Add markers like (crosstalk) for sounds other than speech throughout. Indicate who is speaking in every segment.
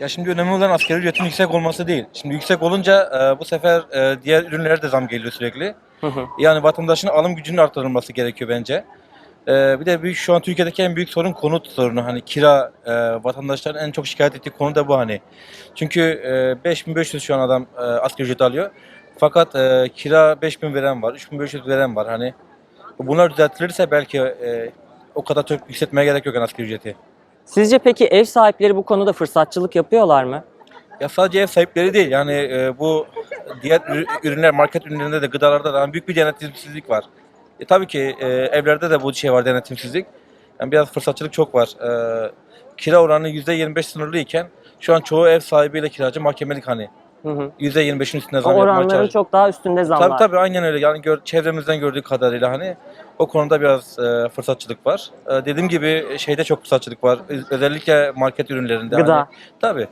Speaker 1: Ya şimdi önemli olan asgari ücretin yüksek olması değil. Şimdi yüksek olunca e, bu sefer e, diğer ürünlere de zam geliyor sürekli.
Speaker 2: Hı hı.
Speaker 1: Yani vatandaşın alım gücünün artırılması gerekiyor bence. E, bir de büyük, şu an Türkiye'deki en büyük sorun konut sorunu. Hani kira, e, vatandaşların en çok şikayet ettiği konu da bu hani. Çünkü e, 5500 şu an adam e, asgari ücret alıyor. Fakat e, kira 5000 veren var, 3500 veren var. Hani bunlar düzeltilirse belki e, o kadar çok yükseltmeye gerek yok yani asgari ücreti.
Speaker 2: Sizce peki ev sahipleri bu konuda fırsatçılık yapıyorlar mı?
Speaker 1: Ya sadece ev sahipleri değil yani e, bu diğer ürü- ürünler market ürünlerinde de gıdalarda da büyük bir denetimsizlik var. E, tabii ki e, evlerde de bu şey var denetimsizlik. Yani biraz fırsatçılık çok var. E, kira oranı %25 sınırlı iken şu an çoğu ev sahibiyle kiracı mahkemelik hani.
Speaker 2: Hı hı.
Speaker 1: %25'in üstünde zam yapmaya
Speaker 2: oranların
Speaker 1: çalışıyor.
Speaker 2: çok daha üstünde zamlar.
Speaker 1: Tabii tabii aynen öyle. Yani gör, çevremizden gördüğü kadarıyla hani o konuda biraz e, fırsatçılık var. E, dediğim gibi şeyde çok fırsatçılık var. Öz- Özellikle market ürünlerinde.
Speaker 2: Gıda.
Speaker 1: Hani, tabii.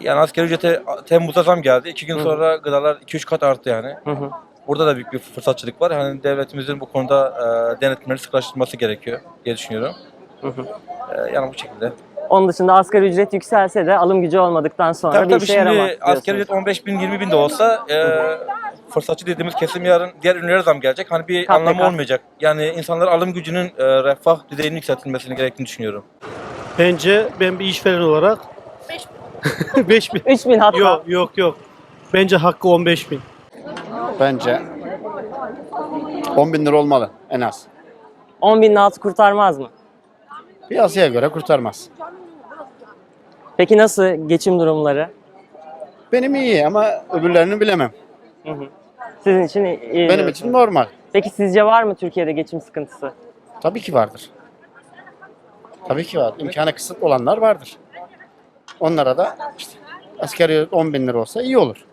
Speaker 1: Yani asgari ücrete Temmuz'da zam geldi. İki gün
Speaker 2: Hı.
Speaker 1: sonra gıdalar 2-3 kat arttı yani.
Speaker 2: Hı hı.
Speaker 1: Burada da büyük bir fırsatçılık var. Hani devletimizin bu konuda e, denetimleri sıklaştırması gerekiyor diye düşünüyorum.
Speaker 2: Hı hı.
Speaker 1: E, yani bu şekilde.
Speaker 2: Onun dışında asgari ücret yükselse de alım gücü olmadıktan sonra
Speaker 1: Tabii
Speaker 2: bir
Speaker 1: tabii
Speaker 2: işe yaramaz
Speaker 1: şimdi
Speaker 2: diyorsunuz.
Speaker 1: asgari ücret 15 bin 20 bin de olsa e, fırsatçı dediğimiz kesim yarın diğer ürünlere zam gelecek. Hani bir
Speaker 2: Kat
Speaker 1: anlamı
Speaker 2: kat.
Speaker 1: olmayacak. Yani insanlar alım gücünün e, refah düzeyinin yükseltilmesini gerektiğini düşünüyorum.
Speaker 3: Bence ben bir işveren olarak 5 bin. (laughs)
Speaker 2: 3000 hatta.
Speaker 3: Yok yok yok. Bence hakkı 15 bin.
Speaker 4: Bence 10 bin lira olmalı en az.
Speaker 2: 10 binin altı kurtarmaz mı?
Speaker 4: Piyasaya göre kurtarmaz.
Speaker 2: Peki nasıl geçim durumları?
Speaker 4: Benim iyi ama öbürlerini bilemem.
Speaker 2: Hı hı. Sizin için iyi.
Speaker 4: Benim
Speaker 2: diyorsunuz.
Speaker 4: için normal.
Speaker 2: Peki sizce var mı Türkiye'de geçim sıkıntısı?
Speaker 4: Tabii ki vardır. Tabii ki var. İmkanı kısıtlı olanlar vardır. Onlara da işte asgari ücret 10 bin lira olsa iyi olur.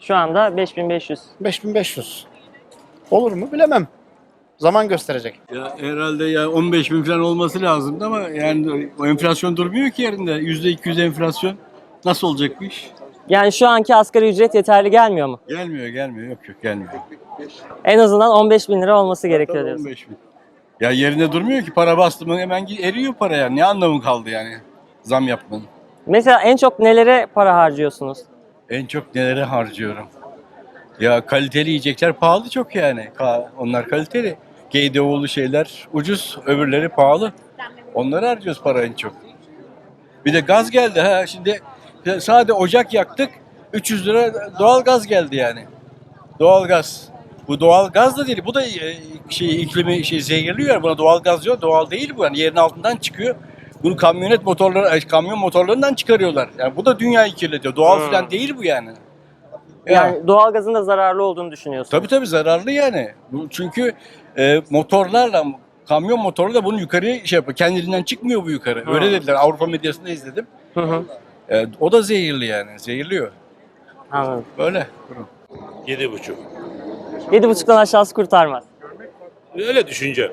Speaker 2: Şu anda 5500.
Speaker 4: 5500. Olur mu bilemem. Zaman gösterecek.
Speaker 5: Ya herhalde ya 15 bin falan olması lazımdı ama yani o enflasyon durmuyor ki yerinde. Yüzde 200 enflasyon. Nasıl olacak bu iş?
Speaker 2: Yani şu anki asgari ücret yeterli gelmiyor mu?
Speaker 5: Gelmiyor gelmiyor yok yok gelmiyor.
Speaker 2: En azından 15 bin lira olması gerekiyor
Speaker 5: Tabii
Speaker 2: diyorsun.
Speaker 5: 15 bin. Ya yerinde durmuyor ki para bastı mı hemen eriyor para yani. Ne anlamı kaldı yani zam yapmanın?
Speaker 2: Mesela en çok nelere para harcıyorsunuz?
Speaker 5: En çok nelere harcıyorum? Ya kaliteli yiyecekler pahalı çok yani. Ka- Onlar kaliteli. GDO'lu şeyler ucuz, öbürleri pahalı. Onları harcıyoruz para en çok. Bir de gaz geldi ha şimdi sade ocak yaktık 300 lira doğal gaz geldi yani. Doğal gaz. Bu doğal gaz da değil. Bu da e, şey iklimi şey zehirliyor. Buna doğal gaz diyor. Doğal değil bu. Yani yerin altından çıkıyor. Bunu kamyonet motorları, kamyon motorlarından çıkarıyorlar. Yani bu da dünyayı kirletiyor. Doğal
Speaker 2: Hmm.
Speaker 5: falan değil bu yani. Ya,
Speaker 2: Yani doğalgazın da zararlı olduğunu düşünüyorsunuz.
Speaker 5: tabii tabii zararlı yani. Çünkü e, motorlarla kamyon motoru da bunun yukarıya şey yapıyor. Kendiliğinden çıkmıyor bu yukarı. Öyle
Speaker 2: Hmm.
Speaker 5: dediler. Avrupa medyasında izledim.
Speaker 2: Hı hı.
Speaker 5: E, o da zehirli yani. Zehirliyor.
Speaker 2: Anladım.
Speaker 5: Böyle.
Speaker 6: Yedi buçuk.
Speaker 2: 7,5'tan aşağısı kurtarmaz.
Speaker 6: Öyle düşünce.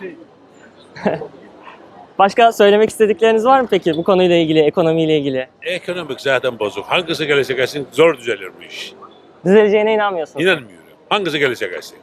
Speaker 6: (laughs)
Speaker 2: Başka söylemek istedikleriniz var mı peki bu konuyla ilgili, ekonomiyle ilgili?
Speaker 6: Ekonomik zaten bozuk. Hangisi gelirse gelsin zor düzelir bu iş.
Speaker 2: Düzeleceğine inanmıyorsunuz.
Speaker 6: İnanmıyorum. Hangisi gelirse gelsin.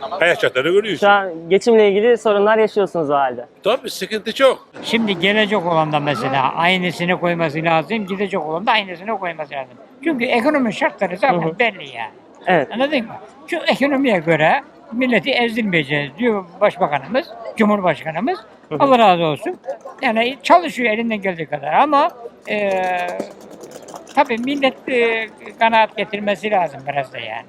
Speaker 6: Hayat şartlarını görüyorsun.
Speaker 2: Şu an geçimle ilgili sorunlar yaşıyorsunuz o halde.
Speaker 6: Tabii sıkıntı çok.
Speaker 7: Şimdi gelecek olan da mesela aynısını koyması lazım, gidecek olan da aynısını koyması lazım. Çünkü ekonomi şartları zaten belli yani.
Speaker 2: Evet.
Speaker 7: Anladın mı? Şu ekonomiye göre milleti ezdirmeyeceğiz diyor Başbakanımız, Cumhurbaşkanımız.
Speaker 2: Hı.
Speaker 7: Allah razı olsun. Yani çalışıyor elinden geldiği kadar ama eee tabii millet eee, kanaat getirmesi lazım biraz da yani.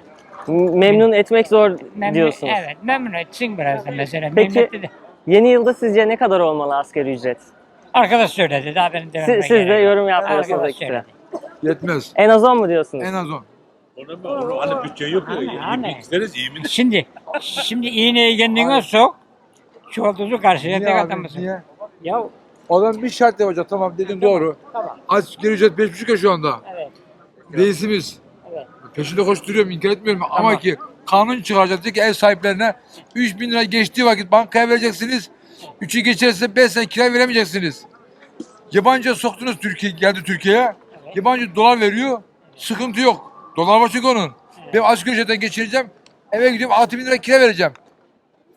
Speaker 2: Memnun etmek zor
Speaker 7: Memnun,
Speaker 2: diyorsunuz.
Speaker 7: Evet memnun etsin biraz da mesela.
Speaker 2: Peki-
Speaker 7: de-
Speaker 2: Yeni yılda sizce ne kadar olmalı asgari ücret?
Speaker 7: Arkadaş söyledi daha benim dememe
Speaker 2: Siz, siz de
Speaker 7: gerek yok.
Speaker 2: yorum yapmıyorsunuz
Speaker 7: Arkadaş
Speaker 2: ekstra.
Speaker 7: söyledi.
Speaker 8: Yetmez.
Speaker 2: En az 10 mu diyorsunuz?
Speaker 8: En az 10.
Speaker 6: Onu, onu hani bütçe yok ya.
Speaker 7: Anne.
Speaker 6: yemek isteriz yemin.
Speaker 7: Şimdi şimdi iğneyi kendine sok. Çuvalduzu karşıya tek atamazsın.
Speaker 8: Niye?
Speaker 7: Ya
Speaker 8: Adam bir şart yapacak tamam dedim doğru.
Speaker 7: Tamam.
Speaker 8: Asgari ücret 5,5 ya şu anda.
Speaker 7: Evet.
Speaker 8: Reisimiz.
Speaker 7: Evet.
Speaker 8: Peşinde koşturuyorum inkar etmiyorum ama ki kanun çıkaracak diyor ki ev sahiplerine 3 bin lira geçtiği vakit bankaya vereceksiniz. 3'ü geçerse 5 sene kira veremeyeceksiniz. Yabancı soktunuz Türkiye geldi Türkiye'ye. Yabancı dolar veriyor. Sıkıntı yok. Dolar çünkü onun. Ben asgari ücretten geçireceğim. Eve gidiyorum 6 bin lira kira vereceğim.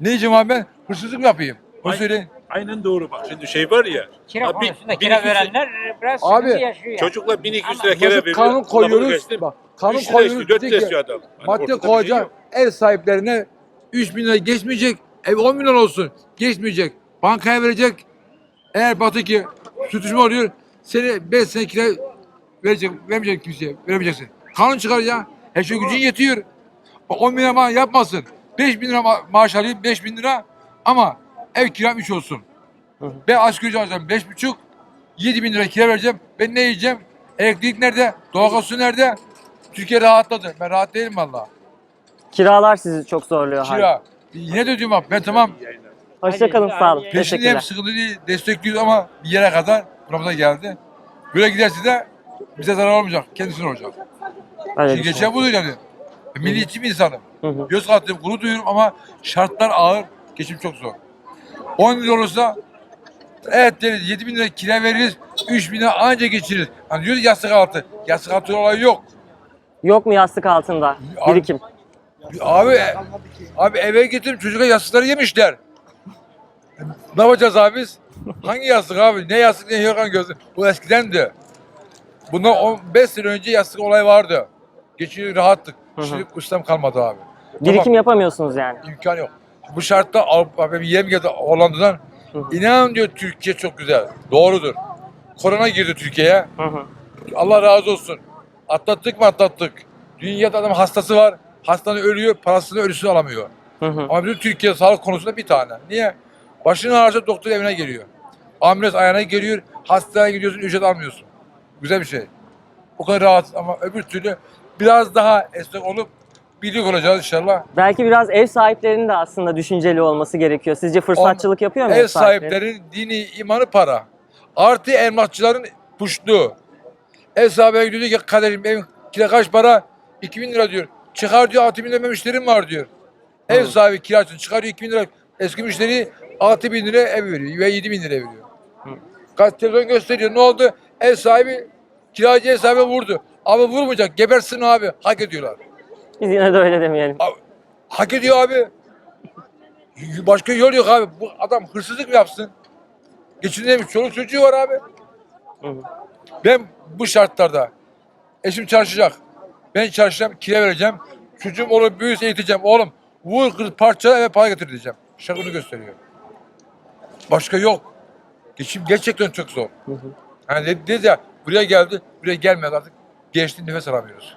Speaker 8: Ne diyeceğim abi ben? Hırsızlık mı yapayım?
Speaker 6: Ay-
Speaker 8: söyleyin.
Speaker 6: Aynen doğru bak. Şimdi şey var ya.
Speaker 7: Kira
Speaker 6: Ha, bir-
Speaker 7: konusunda kira
Speaker 6: iki yüz-
Speaker 7: verenler biraz
Speaker 8: Abi,
Speaker 7: sıkıntı yaşıyor yani.
Speaker 6: Çocukla 1200
Speaker 7: Ama
Speaker 6: lira kira
Speaker 8: Nasıl
Speaker 6: veriyor.
Speaker 8: kanun koyuyoruz. Bak, kanun koyuyoruz.
Speaker 6: istiyor, dört
Speaker 8: diyecek
Speaker 6: lira
Speaker 8: ki,
Speaker 6: istiyor adam. Hani
Speaker 8: madde
Speaker 6: ortada bir şey
Speaker 8: koyacak.
Speaker 6: yok.
Speaker 8: ev sahiplerine 3 bin lira geçmeyecek. Ev 10 milyon olsun. Geçmeyecek. Bankaya verecek. Eğer batı ki sürtüşme oluyor. Seni 5 sene kira verecek, vermeyecek kimseye. Veremeyeceksin. Kanun çıkar ya. Her şey gücün yetiyor. Bak 10 bin lira ma- yapmasın. 5 bin lira ma- maaş alayım 5 bin lira ama ev kiram 3 olsun. Ben asgari ücret alacağım 5,5 7 bin lira kira vereceğim. Ben ne yiyeceğim? Elektrik nerede? Doğalgaz su nerede? Türkiye rahatladı. Ben rahat değilim valla.
Speaker 2: Kiralar sizi çok zorluyor.
Speaker 8: Kira. Yine de diyorum bak ben tamam
Speaker 2: Hoşçakalın sağ olun.
Speaker 8: peşindeyim
Speaker 2: Teşekkürler.
Speaker 8: sıkıntı değil destekliyoruz ama bir yere kadar buramıza geldi. Böyle giderse de bize zarar olmayacak. Kendisine olacak.
Speaker 2: Öyle
Speaker 8: Şimdi geçen budur yani. Milliyetçi bir insanım.
Speaker 2: Hı hı.
Speaker 8: Göz kattım, gurur duyuyorum ama şartlar ağır. Geçim çok zor. 10 lira olursa evet deriz 7 bin lira kira veririz. 3 bin lira anca geçiririz. Hani diyoruz yastık altı. Yastık altı olayı yok.
Speaker 2: Yok mu yastık altında
Speaker 8: Abi-
Speaker 2: birikim?
Speaker 8: Abi abi eve getirip çocuğa yastıkları yemişler. Ne yapacağız abi biz? Hangi yastık abi? Ne yastık ne yorgan gözü? Bu eskidendi. Bundan 15 sene önce yastık olayı vardı. Geçiyor rahattık.
Speaker 2: Hı hı.
Speaker 8: Şimdi ustam kalmadı abi.
Speaker 2: Birikim
Speaker 8: Tamam,
Speaker 2: yapamıyorsunuz yani.
Speaker 8: imkan yok. Bu şartta Avrupa bir yerim geldi Hollanda'dan.
Speaker 2: Hı hı.
Speaker 8: İnan diyor Türkiye çok güzel. Doğrudur. Korona girdi Türkiye'ye. Allah razı olsun. Atlattık mı atlattık. Dünyada adam hastası var. Hastanı ölüyor, parasını ölüsünü alamıyor.
Speaker 2: Hı hı.
Speaker 8: Ama bizim Türkiye sağlık konusunda bir tane. Niye? Başını ağrısa doktor evine geliyor. Ambulans ayağına geliyor, hastaneye gidiyorsun, ücret almıyorsun. Güzel bir şey. O kadar rahat ama öbür türlü biraz daha esnek olup birlik olacağız inşallah.
Speaker 2: Belki biraz ev sahiplerinin de aslında düşünceli olması gerekiyor. Sizce fırsatçılık yapıyor mu ev,
Speaker 8: Ev
Speaker 2: sahipleri?
Speaker 8: sahiplerinin dini, imanı para. Artı emlakçıların puştu. Ev sahibi gidiyor diyor ki kaderim evin kira kaç para? 2000 lira diyor. Çıkar diyor 6000 lira müşterim var diyor. Ev
Speaker 2: Hı.
Speaker 8: sahibi kiracı çıkarıyor 2000 lira. Eski müşteri 6000 lira ev veriyor ve 7000 lira veriyor.
Speaker 2: Hı.
Speaker 8: Telefon gösteriyor. Ne oldu? Ev sahibi kiracı ev sahibi vurdu. Abi vurmayacak. Gebersin abi. Hak ediyorlar.
Speaker 2: Biz yine de öyle demeyelim.
Speaker 8: Hak ediyor abi. Başka yol yok abi. Bu adam hırsızlık mı yapsın? Geçinemiyor. Çoluk çocuğu var abi.
Speaker 2: Hı hı.
Speaker 8: Ben bu şartlarda eşim çalışacak. Ben çalışacağım, kira vereceğim. Çocuğum oğlum büyüyse eğiteceğim. Oğlum vur kır parça eve para getir diyeceğim. Şakını gösteriyor. Başka yok. Geçim gerçekten çok zor.
Speaker 2: Hı hı.
Speaker 8: Hani dedi, dedi ya buraya geldi, buraya gelmedi artık. Geçti nefes alamıyoruz.